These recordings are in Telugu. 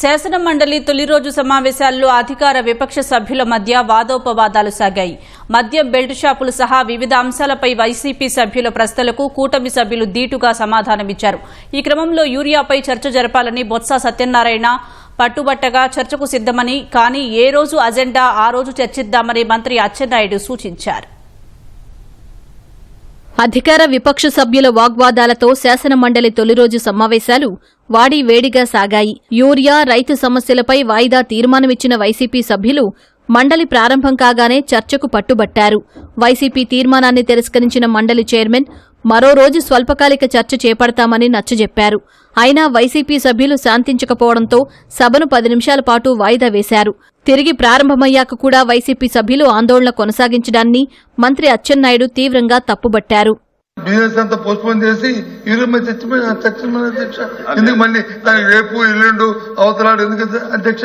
శాసన మండలి తొలి రోజు సమావేశాల్లో అధికార విపక్ష సభ్యుల మధ్య వాదోపవాదాలు సాగాయి. మద్యం బెల్ట్ షాపులు సహా వివిధ అంశాలపై వైసీపీ సభ్యుల ప్రశ్నలకు కూటమి సభ్యులు ధీటుగా సమాధానమిచ్చారు. ఈ క్రమంలో యూరియాపై చర్చ జరపాలని బొత్స సత్యనారాయణ పట్టుబట్టగా చర్చకు సిద్దమని కానీ ఏ రోజు అజెండా ఆ రోజు చర్చిద్దామని మంత్రి అచ్చెన్నాయుడు సూచించారు. అధికార విపక్ష సభ్యుల వాగ్వాదాలతో శాసన మండలి తొలి రోజు సమావేశాలు వాడి వేడిగా సాగాయి. యూరియా రైతు సమస్యలపై వాయిదా తీర్మానమిచ్చిన వైసీపీ సభ్యులు మండలి ప్రారంభం కాగానే చర్చకు పట్టుబట్టారు. వైసీపీ తీర్మానాన్ని తిరస్కరించిన మండలి చైర్మన్ మరో రోజు స్వల్పకాలిక చర్చ చేపడతామని నచ్చజెప్పారు. అయినా వైసీపీ సభ్యులు శాంతించకపోవడంతో సభను పది నిమిషాల పాటు వాయిదా వేశారు. తిరిగి ప్రారంభమయ్యాక కూడా వైసీపీ సభ్యులు ఆందోళన కొనసాగించడాన్ని మంత్రి అచ్చెన్నాయుడు తీవ్రంగా తప్పుబట్టారు. బిజినెస్ అంతా చేసి ఈరోజు చచ్చిపోయిన చచ్చిపోయిన అధ్యక్ష ఎందుకు మళ్ళీ దానికి రేపు ఎల్లుండు అవతలాడు ఎందుకు అధ్యక్ష?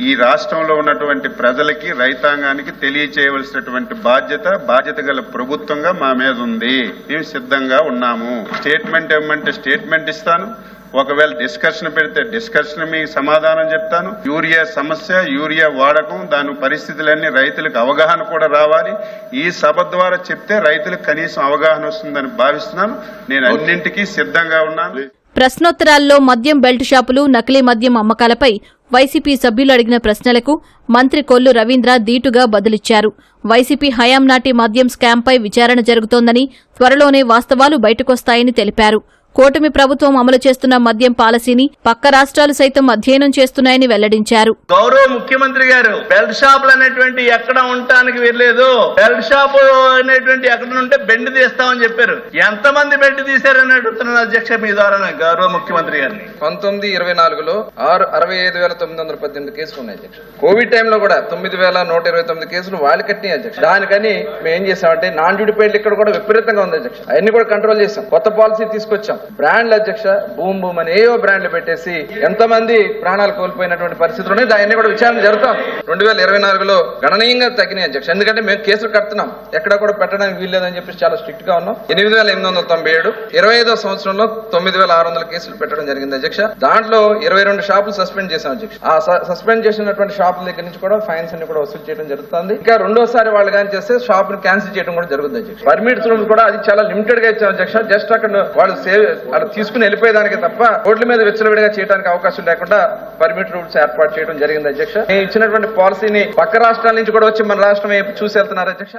ఈ రాష్ట్రంలో ఉన్నటువంటి ప్రజలకి రైతాంగానికి తెలియచేయవలసినటువంటి బాధ్యత బాధ్యత గల ప్రభుత్వంగా మా మీద ఉంది. మేము సిద్ధంగా ఉన్నాము. స్టేట్మెంట్ ఇవ్వమంటే స్టేట్మెంట్ ఇస్తాను. ఒకవేళ డిస్కషన్ పెడితే డిస్కషన్ మీ సమాధానం చెప్తాను. యూరియా సమస్య యూరియా వాడకం దాని పరిస్థితులన్నీ రైతులకు అవగాహన కూడా రావాలి. ఈ సభ ద్వారా చెప్తే రైతులకు కనీసం అవగాహన వస్తుందని భావిస్తున్నాను. నేను అన్నింటికీ సిద్ధంగా ఉన్నాను. ప్రశ్నోత్తరాల్లో మద్యం బెల్ట్ షాపులు నకిలీ మద్యం అమ్మకాలపై వైసీపీ సభ్యులు అడిగిన ప్రశ్నలకు మంత్రి కొల్లు రవీంద్ర దీటుగా బదులిచ్చారు. వైసీపీ హయాం నాటి మద్యం స్కామ్పై విచారణ జరుగుతోందని త్వరలోనే వాస్తవాలు బయటకొస్తాయని తెలిపారు. కూటమి ప్రభుత్వం అమలు చేస్తున్న మద్యం పాలసీని పక్క రాష్ట్రాలు సైతం అధ్యయనం చేస్తున్నాయని వెల్లడించారు. గౌరవ ముఖ్యమంత్రి గారు బెల్ట్ షాపులు అనేటువంటి ఎక్కడ ఉండటానికి వెళ్ళలేదు బెల్ట్ షాపు అనేటువంటి ఎక్కడ ఉంటే బెండ్ తీస్తామని చెప్పారు. ఎంతమంది బెండ్ తీశారని అడుగుతున్నాను అధ్యక్ష మీ ద్వారా గౌరవ ముఖ్యమంత్రి గారిని. పంతొమ్మిది ఇరవై నాలుగులో ఆరు అరవై ఐదు వేల తొమ్మిది వందల పద్దెనిమిది కేసులు ఉన్నాయి అధ్యక్ష. కోవిడ్ టైంలో కూడా తొమ్మిది వేల నూట ఇరవై తొమ్మిది కేసులు వాళ్ళు కట్టినాయి అధ్యక్ష. దానికని మేము ఏం చేసామంటే నాన్ డ్యూటీ పేర్లు ఇక్కడ కూడా విపరీతంగా ఉంది అధ్యక్ష. అవన్నీ కూడా కంట్రోల్ చేసాం. కొత్త పాలసీ తీసుకొచ్చాం. బ్రాండ్ల అధ్యక్ష బూమ్ బూమ్ అని ఏవో బ్రాండ్లు పెట్టేసి ఎంతమంది ప్రాణాలు కోల్పోయినటువంటి పరిస్థితులు ఉన్నాయి? దాన్ని కూడా విచారణ జరుగుతాం రెండు వేల ఇరవై నాలుగులో గణనీయంగా తగ్గినాయి అధ్యక్ష. ఎందుకంటే మేము కేసులు కడుతున్నాం. ఎక్కడ కూడా పెట్టడానికి వీల్లేదని చెప్పి చాలా స్ట్రిక్ట్గా ఉన్నాం. ఎనిమిది వేల ఎనిమిది వందల తొంభై ఏడు ఇరవై ఐదో సంవత్సరంలో తొమ్మిది వేల ఆరు వందల కేసులు పెట్టడం జరిగింది అధ్యక్ష. దాంట్లో ఇరవై రెండు షాపులు సస్పెండ్ చేశాం అధ్యక్ష. ఆ స- సస్పెండ్ చేసినటువంటి షాపుల దగ్గర నుంచి కూడా ఫైన్స్ అన్ని కూడా వసూలు చేయడం జరుగుతుంది. ఇంకా రెండోసారి వాళ్ళు కానీ చేస్తే షాప్ని క్యాన్సిల్ చేయడం కూడా జరుగుతుంది అధ్యక్ష. పర్మిట్స్ రూమ్స్ కూడా అది చాలా లిమిటెడ్గా ఇచ్చాం అధ్యక్ష. జస్ట్ అక్కడ వాళ్ళు సేవ్ అక్కడ తీసుకుని వెళ్ళిపోయేదానికి తప్ప రోడ్ల మీద విచ్చలవిడిగా చేయడానికి అవకాశం లేకుండా పర్మిట్ రూల్స్ ఏర్పాటు చేయడం జరిగింది అధ్యక్ష. ఇచ్చినటువంటి పాలసీని పక్క రాష్ట్రాల నుంచి కూడా వచ్చి మన రాష్ట్రం చూసి వెళ్తున్నారు అధ్యక్ష.